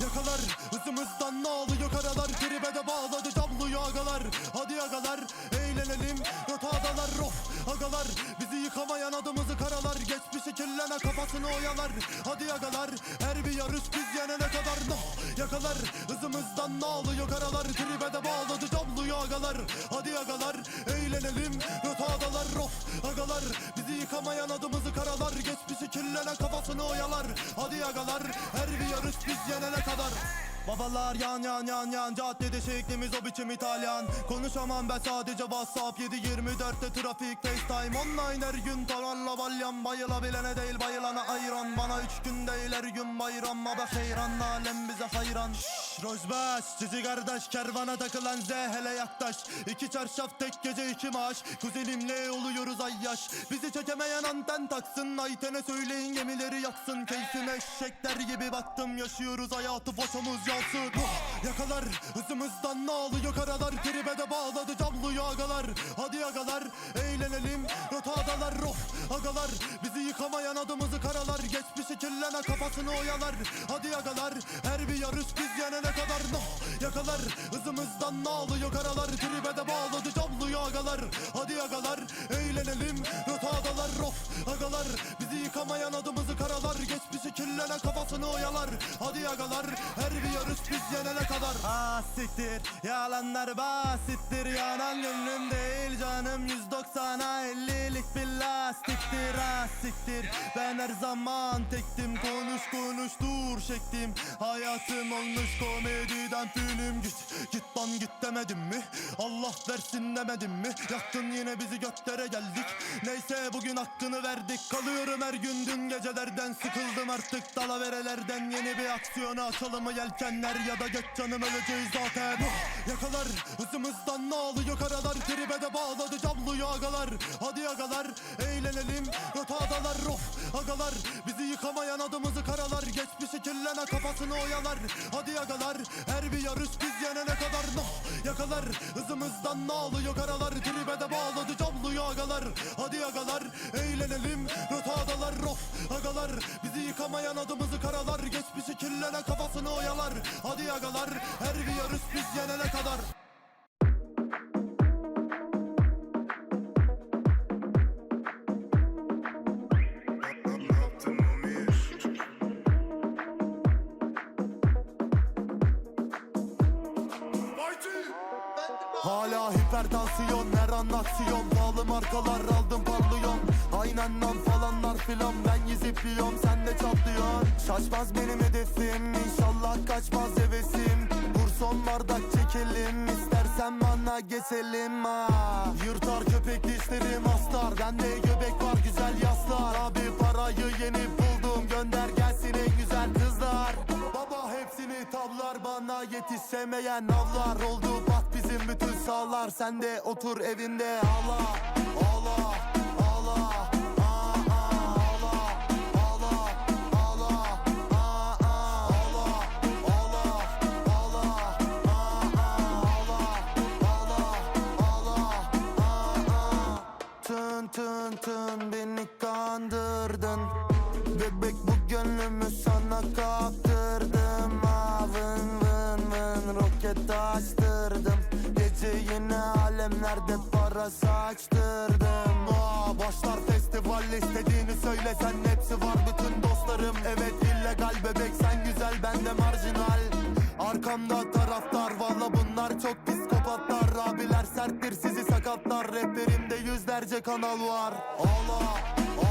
Yakalar hızımızdan ne oluyor karalar Tribe de bağladı cabluyu agalar Hadi agalar eğlenelim rotadalar of Agalar. Bizi yıkamayan adımızı karalar Geçmişi kirlene kafasını oyalar. Hadi agalar her bir yarış biz yenene kadar. No Yakalar hızımızdan ne oluyor karalar Tribe de bağladı cabluyu agalar Hadi agalar eğlenelim Agalar bizi yıkamayan adımızı karalar Geçmişi kirlene kafasını oyalar. Hadi agalar her bir yarış biz yenene kadar. Babalar yan yan yan yan Caddede şeklimiz o biçim İtalyan. Konuşamam ben sadece WhatsApp 7-24'te trafik FaceTime Online her gün taranla balyan Bayılabilene değil bayılana ayran Bana üç gün değil her gün bayram. Ama heyran alem bize hayran. Şşş Rojbaş Cici kardeş kervana takılan Z hele yaklaş İki çarşaf tek gece iki maaş. Kuzenimle oluyoruz ay yaş Bizi çekemeyen anten taksın Ayten'e söyleyin gemileri yaksın. Keyfime eşekler gibi baktım Yaşıyoruz hayatı foşumuz yansın. Yakalar hızımızdan ne alıyor karalar? Tribe de bağladı cabluyu agalar Hadi agalar eğlenelim Rotadalar. Of agalar Bizi yıkamayan adımızı karalar Geçmişi kirlene kafasını oyalar. Hadi agalar her bir yarış biz yenene kadar. No Yakalar hızımızdan ne alıyor karalar. Tribe de bağladı cabluyu agalar Hadi agalar eğlenelim Rotadalar of agalar Bizi yıkamayan adımızı karalar. Geçmişi kirlene kafasını oyalar. Hadi agalar her bir yarış biz yenene kadar. Ah yalanlar basittir. Yanan gönlüm değil canım 190'a 50'lik bir lastiktir her zaman tektim Konuş konuş dur şektim Hayatım olmuş komediden film Git git lan git demedim mi? Allah versin demedim mi? Yaktın yine bizi göklere geldik. Neyse bugün hakkını verdik. Kalıyorum her gün dün gecelerden Sıkıldım artık dalaverelerden Yeni bir aksiyona açalım mı yelkenler Ya da geç canım öleceğiz zaten. Oh, Yakalar hızımızdan ne alıyor? Karalar Tribe de bağladı cabluyu agalar Hadi agalar eğlenelim Rotadalar of agalar Bizi yıkamayan adımızı karalar. Geçmişi kirlene kafasını oyalar Hadi agalar her bir yarış biz yenene kadar no Yakalar. Hızımızdan ne alıyor karalar? Tribe de bağladı cabluyu agalar. Hadi agalar eğlenelim. Rotadalar of agalar. Bizi yıkamayan adımızı karalar. Geçmişi kirlene kafasını oyalar. Hadi agalar her bir yarış biz yenene kadar Hala hipertansiyon her an aksiyon. Pahalı markalar aldım parlıyorum Aynen lan falanlar filan Ben yüzüp yiyorum sen de çatlıyorsun Şaşmaz benim hedefim İnşallah kaçmaz hevesim. Vur son bardak çekelim. İstersen bana geçelim ha. Yırtar köpek dişlerim astar. Bende göbek var güzel yaslar. Abi parayı yeni buldum. Gönder gelsin en güzel kızlar. Baba hepsini tavlar bana yetişemeyen avlar. Oldu bak bizim bütün sağlar Sen de otur evinde ağla ağla ağla. Tın tın tın beni kandırdın açtırdım Gece yine alemlerde para saçtırdım. Aa, Başlar festival istediğini söylesen hepsi var bütün dostlarım. Evet illegal bebek sen güzel ben de marjinal. Arkamda taraftar valla bunlar çok psikopatlar. Abiler serttir sizi sakatlar. Raplerimde yüzlerce kanal var. Ağla ağla